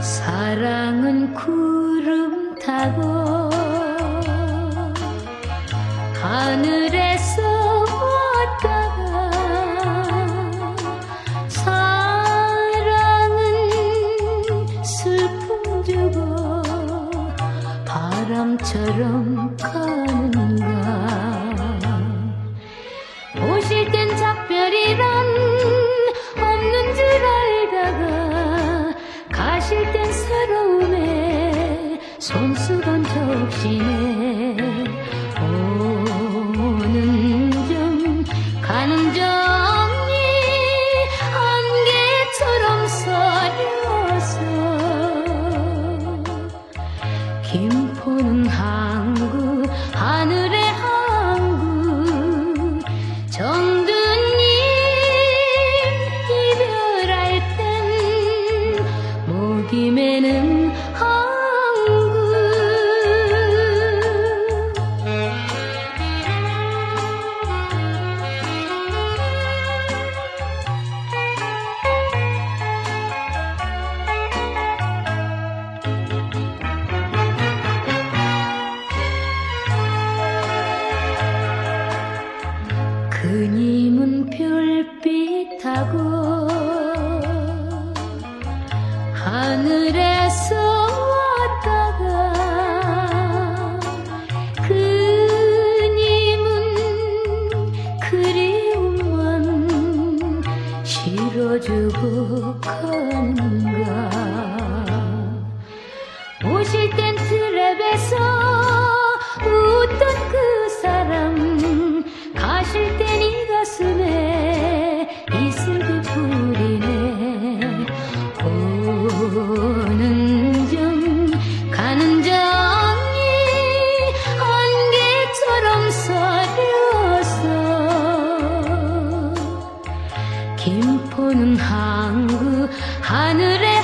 사랑은 구름 타고 하늘에서 바람처럼 가는가? 오실 땐 작별이란 없는 줄 알다가 가실 땐 서러움에 손수건 적시네 김포는 항구 하늘의 항구. 정든님 이별할 땐메 그님은 별빛하고 하늘에서 왔다가 그님은 그리움만 실어주고 가는가 김포는 항구 하늘의